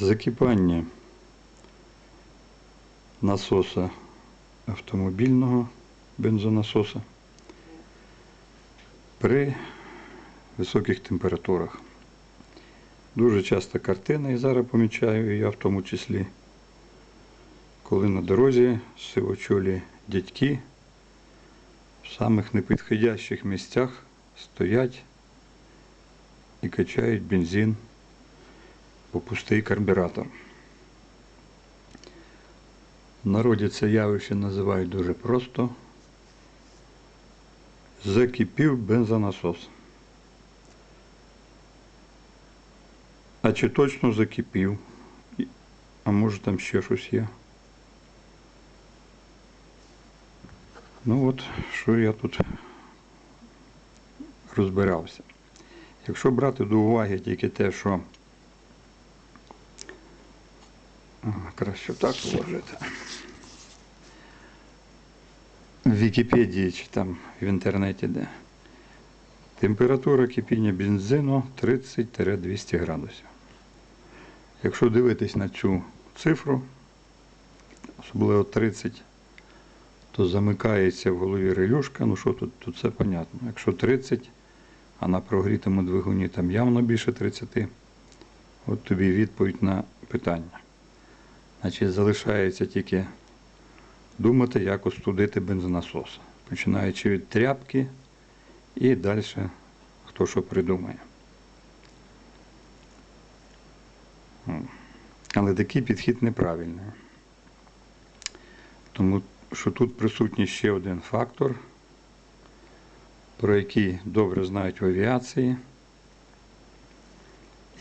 Закипання насоса автомобільного бензонасоса при високих температурах. Дуже часто картина, і зараз помічаю, я в тому числі, коли на дорозі сивочолі дядьки в самих непідходящих місцях стоять і качають бензин пустий карбюратор. В народі це явище називають дуже просто. Закипів бензонасос. А чи точно закипів? А може там ще щось є? Ну от, що я тут розбирався. Якщо брати до уваги тільки те, що краще так вложити. В Вікіпедії чи там в інтернеті де. Температура кипіння бензину 30-200 градусів. Якщо дивитись на цю цифру, особливо 30, то замикається в голові релюшка. Ну що тут, тут все понятно. Якщо 30, а на прогрітому двигуні там явно більше 30, от тобі відповідь на питання. Значить, залишається тільки думати, як остудити бензонасос, починаючи від тряпки і далі хто що придумає. Але такий підхід неправильний. Тому що тут присутній ще один фактор, про який добре знають в авіації.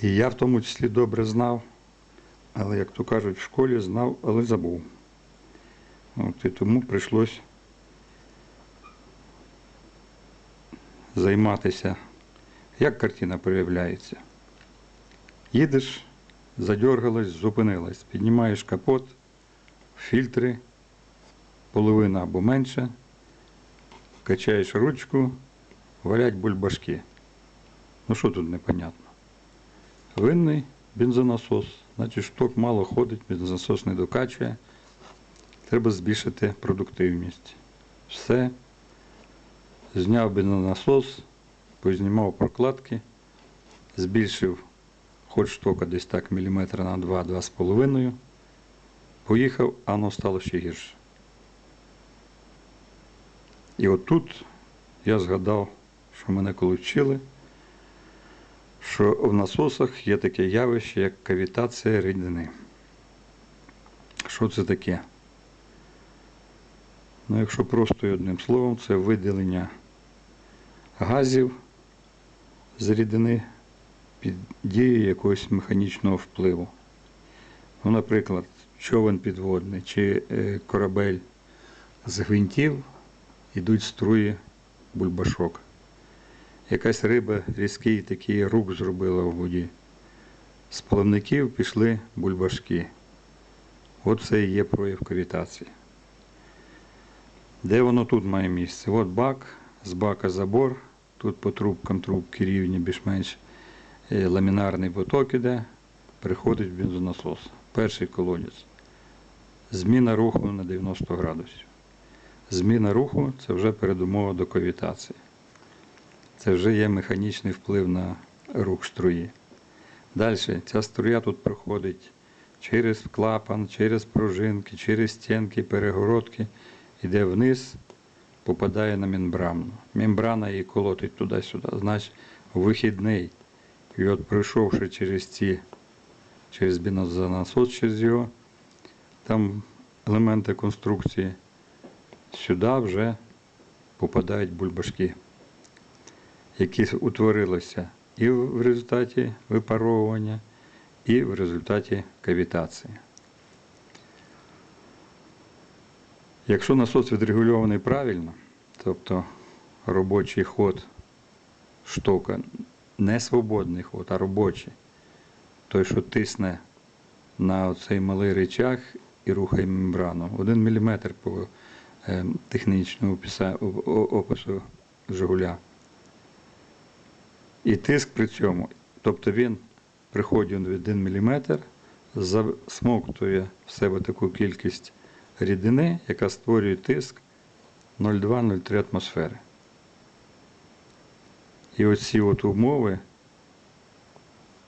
І я в тому числі добре знав, але, як то кажуть, в школі знав, але забув. От, і тому прийшлось займатися, як картина проявляється. Їдеш, задергалась, зупинилась, піднімаєш капот, фільтри, половина або менше, качаєш ручку, валять бульбашки. Ну що тут непонятно? Винний бензонасос, значить шток мало ходить, бензонасос не докачує. Треба збільшити продуктивність. Все. Зняв бензонасос, познімав прокладки, збільшив хоч штока десь так міліметра на 2-2,5. Поїхав, а воно стало ще гірше. І от тут я згадав, що мене коли вчили, що в насосах є таке явище, як кавітація рідини. Що це таке? Ну, якщо просто і одним словом, це виділення газів з рідини під дією якогось механічного впливу. Ну, наприклад, човен підводний чи е, корабель з гвинтів йдуть струї бульбашок. Якась риба різкий такий рук зробила в воді. З плавників пішли бульбашки. От це і є прояв кавітації. Де воно тут має місце? От бак, з бака забор, тут по трубкам трубки рівні, більш-менш е, ламінарний поток іде, приходить бензонасос. Перший колодязь. Зміна руху на 90 градусів. Зміна руху це вже передумова до кавітації. Це вже є механічний вплив на рух струї. Далі ця струя тут проходить через клапан, через пружинки, через стінки, перегородки, йде вниз, попадає на мембрану. Мембрана її колотить туди-сюди. Значить, вихідний. І от пройшовши через ці, через бензонасос, через його, там елементи конструкції, сюди вже попадають бульбашки, які утворилися і в результаті випаровування, і в результаті кавітації. Якщо насос відрегульований правильно, тобто робочий ход штока, не свободний ход, а робочий, той, що тисне на цей малий речах і рухає мембрану. Один міліметр по е, технічному опису Жигуля. І тиск при цьому, тобто він приходить в 1 мм, засмоктує в себе таку кількість рідини, яка створює тиск 0,2-0,3 атмосфери. І оці от умови,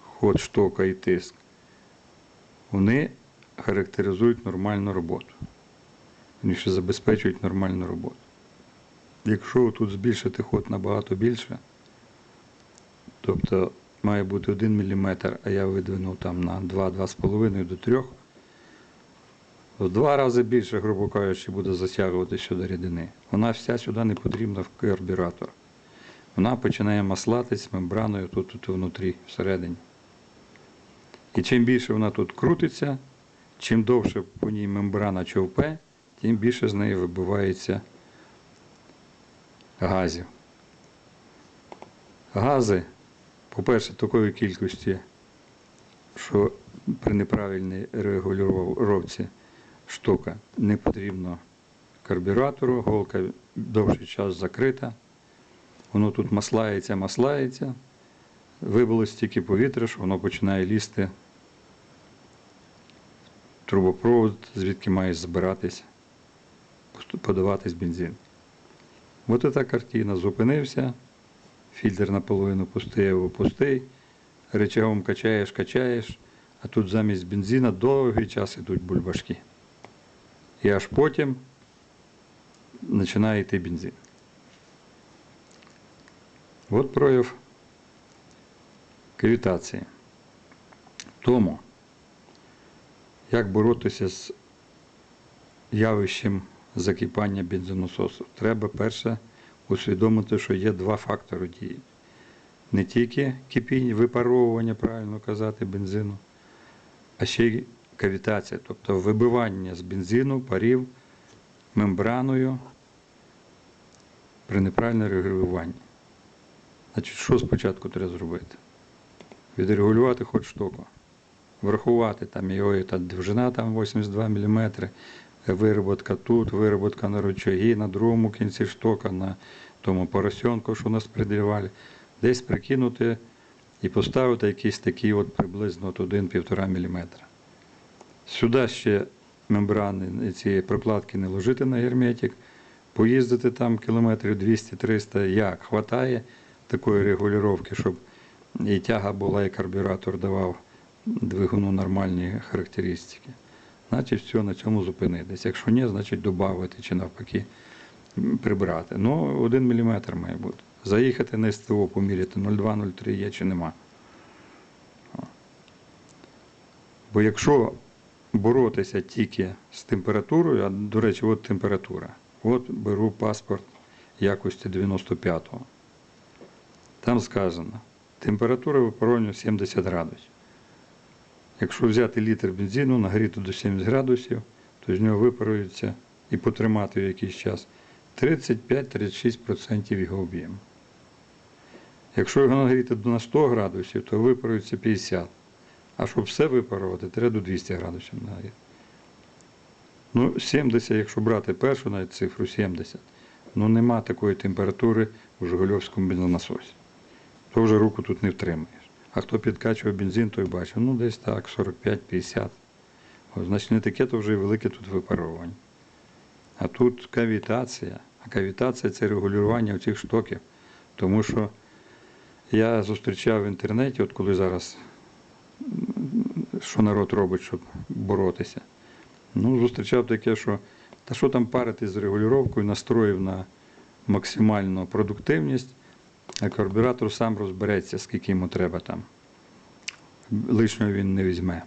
ход штока і тиск, вони характеризують нормальну роботу. Вони ще забезпечують нормальну роботу. Якщо тут збільшити ход набагато більше, тобто має бути 1 мм, а я видвинув там на 2-2,5 до 3, в два рази більше, грубо кажучи, буде затягувати сюди рідини. Вона вся сюди не потрібна в карбюратор. Вона починає маслатись мембраною тут, тут внутрі, всередині. І чим більше вона тут крутиться, чим довше по ній мембрана човпе, тим більше з неї вибивається газів. Гази, по-перше, такої кількості, що при неправильній регулювання штука не потрібно карбюратору, голка довший час закрита. Воно тут маслається, маслається. Вибило стільки повітря, що воно починає лізти трубопровод, звідки має збиратись, подаватись бензин. От і картина. Зупинився, фільтр наполовину пустий або пустий, речагом качаєш, качаєш, а тут замість бензина довгий час ідуть бульбашки. І аж потім починає йти бензин. От прояв кавітації. Тому, як боротися з явищем закипання бензонасосу, треба перше усвідомити, що є два фактори дії. Не тільки кипіння, випаровування, правильно казати, бензину, а ще й кавітація, тобто вибивання з бензину парів мембраною при неправильному регулюванні. Значить, що спочатку треба зробити? Відрегулювати хоч штуку. Врахувати там його та довжина там 82 мм, вироботка тут, вироботка на рычагі, на другому кінці штока, на тому поросенку, що нас придівали. Десь прикинути і поставити якийсь такий от приблизно 1-1,5 мм. Сюди ще мембрани цієї прокладки не ложити на герметик, поїздити там кілометрів 200-300, як хватає такої регулювання, щоб і тяга була, і карбюратор давав двигуну нормальні характеристики. Значить, все на цьому зупинитись. Якщо ні, значить додати чи навпаки прибрати. Ну, 1 мм має бути. Заїхати на СТО, поміряти 0,2-0,3 є чи нема. Бо якщо боротися тільки з температурою, а до речі, от температура. От беру паспорт якості 95-го. Там сказано, температура випаровування 70 градусів. Якщо взяти літр бензину, нагріти до 70 градусів, то з нього випарується і потримати якийсь час 35-36% його об'єму. Якщо його нагріти на 100 градусів, то випарується 50. А щоб все випарувати, треба до 200 градусів нагріти. Ну, 70, якщо брати першу навіть цифру 70, ну нема такої температури у Жигульовському бензонасосі. То вже руку тут не втримаєш. А хто підкачував бензин, той бачив, ну десь так, 45-50. Значить, не таке то вже велике тут випаровування. А тут кавітація. А кавітація це регулювання цих штоків. Тому що я зустрічав в інтернеті, от коли зараз, що народ робить, щоб боротися. Ну, зустрічав таке, що та що там парити з регулюванням, настроїв на максимальну продуктивність, а карбюратор сам розбереться, скільки йому треба там. Лишнього він не візьме.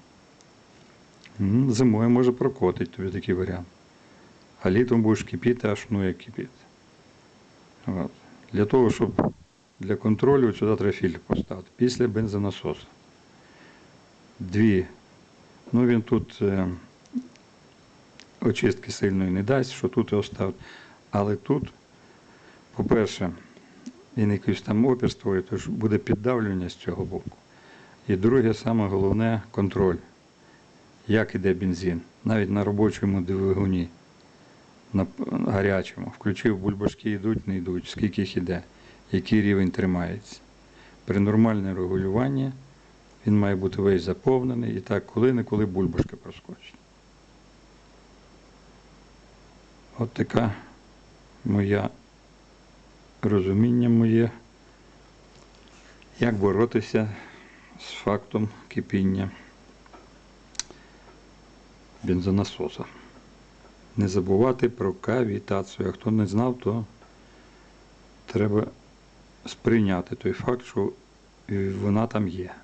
Зимою може прокотить тобі такий варіант. А літом будеш кипіти, аж ну як кипіти. От. Для того, щоб для контролю сюди треба фільтр поставити. Після бензонасосу. Дві. Ну він тут е, очистки сильної не дасть, що тут його ставити. Але тут, по-перше, він якийсь там опір створює, тож буде піддавлювання з цього боку. І друге, саме головне контроль. Як іде бензин, навіть на робочому двигуні, на гарячому. Включив бульбашки йдуть, не йдуть, скільки їх іде, який рівень тримається. При нормальному регулюванні Він має бути весь заповнений і так коли-неколи бульбашка проскочить. От така моя розуміння моє, як боротися з фактом кипіння бензонасоса. Не забувати про кавітацію. А хто не знав, то треба сприйняти той факт, що вона там є.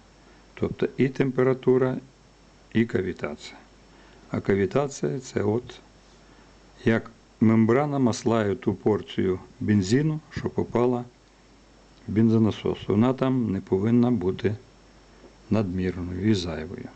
Тобто і температура, і кавітація. А кавітація це от як мембрана маслає ту порцію бензину, що попала в бензонасос. Вона там не повинна бути надмірною і зайвою.